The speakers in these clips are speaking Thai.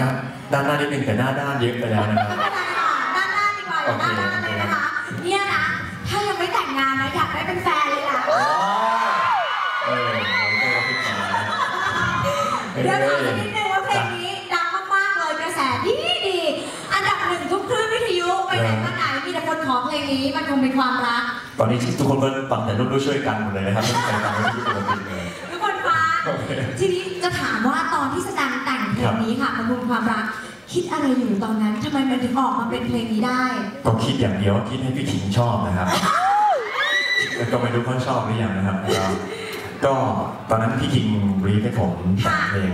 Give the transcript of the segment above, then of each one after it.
ครับด้านหน้านิดนึงแต่หน้าด้านเยอะไปแล้วนะครับไม่เป็นไรค่ะด้านหน้าดีกว่าอย่าด้านหน้าเลยนะคะ เนี่ยนะ ถ้ายังไม่แต่งงานนะอยากได้เป็นแฟนเลยล่ะอ๋อเออผมก็คิดอย่างนั้นเดี๋ยวถามสักนิดนึงว่าเพลงนี้ดังมากๆเลยกระแสดีดีอันดับหนึ่งทุกคลื่นวิทยุไปไหนมาไหนมีแต่คนขอเพลงนี้มันคงเป็นความรัก ตอนนี้ทุกคนก็ฟังแต่รุ่นๆช่วยกันหมดเลยนะครับไม่มีใครฟังไม่รู้ปกติเลย เพลงนี้ค่ะมันบุญความรัก คิดอะไรอยู่ตอนนั้นทำไมมันถึงออกมาเป็นเพลงนี้ได้ ก็คิดอย่างเดียวว่าคิดให้พี่ขิงชอบนะครับแล้วก็ไม่รู้เขาชอบหรือยังนะครับ ก็ก็ตอนนั้นพี่คิงรีฟให้ผมแต่งเพลง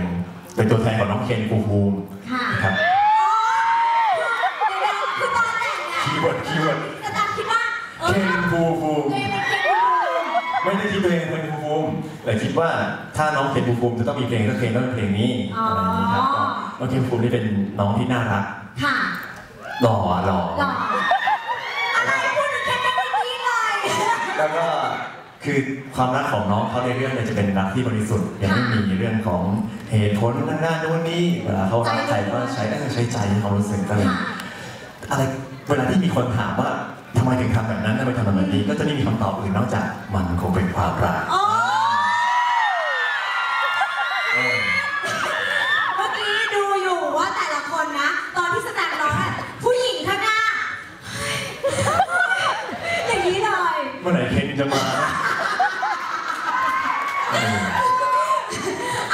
เป็นตัวแทนของน้องเคนภูมิภูมิค่ะนะครับเดี๋ยวๆคือตอนแต่งเนี่ยคีย์เวิร์ดคีย์เวิร์ดแสดงคิดว่าเอเคนอภูมิภูมิเพลงเป็นเพลงคุณไม่ได้คิดตัวเองเป็นภูมิภูมิ แต่คิดว่าถ้าน้องเคนภูมิภูมิจะต้องมีเพลงสักเพลงต้องเป็นเพลงนี้อะไรอย่างนี้ครับก็น้องเคนภูมิภูมินี่เป็นน้องที่น่ารักค่ะหล่อหล่อหล่ออะไรพูดถึงแค่ไม่ได้ยินเลยแล้วก็คือความรักของน้องเขาในเรื่องเนี่ยจะเป็นรักที่บริสุทธิ์ยังไม่มีเรื่องของเหตุผลนั่นนั่นนู่นนี่เวลาเขารักใครก็ใช้เออใช้ใจให้เขารู้สึกก็เลย ค่ะ อะไรเวลาที่มีคนถามว่าทำไมถึงทำแบบนั้นทำไมทำแบบนี้ก็จะไม่มีคำตอบอื่นนอกจากมันคงเป็นความรัก โอ้เอ มื่อไหร่เคนจะมา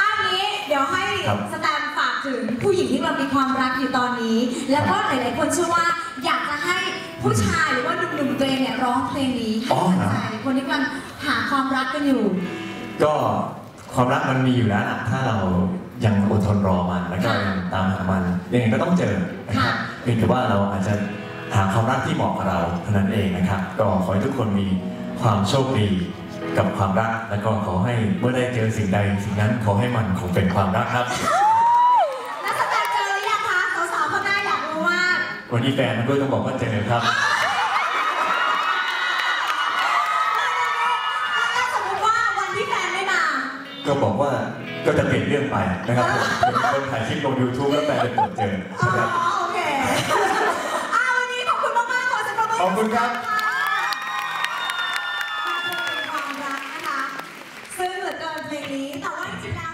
เอออันนี้เดี๋ยวให้ครับสแตมฝากถึงผู้หญิงที่เรามีความรักอยู่ตอนนี้ แล้วก็หลายๆคนเชื่อว่าอยากจะให้ผู้ชายหรือว่าหนุ่มๆตัวเองเนี่ยร้องเพลงนี้ให้อ๋อกำลังเหรอใจคนที่กำลังหาความรักกันอยู่ ก็ความรักมันมีอยู่แล้วนะถ้าเรายังอดทนรอมันแล้วก็ยังตามหามันยังไงก็ต้องเจอนะครับค่ะ เพียงแต่ว่าเราอาจจะหาความรักที่เหมาะกับเราเท่านั้นเองนะครับ ก็ขอให้ทุกคนมี ความโชคดีกับความรัก แล้วก็ขอให้เมื่อได้เจอสิ่งใดสิ่งนั้นขอให้มันคงเป็นความรักครับแล้วสแตมเจอหรือยังคะสาวๆข้างหน้าอยากรู้ว่าวันนี้แฟนมันด้วยต้องบอกว่าเจอครับ ถ้าสมมติว่าวันที่แฟนไม่มาก็บอกว่าก็จะเปลี่ยนเรื่องไปนะครับผมเป็นคนถ่ายคลิปลง YouTube แล้วแฟนจะตรวจเจออ๋อนะครับ โอเคอ่าวันนี้ขอบคุณมากๆขอเสียงปรบมือขอบคุณครับค่ะ 美พราะว่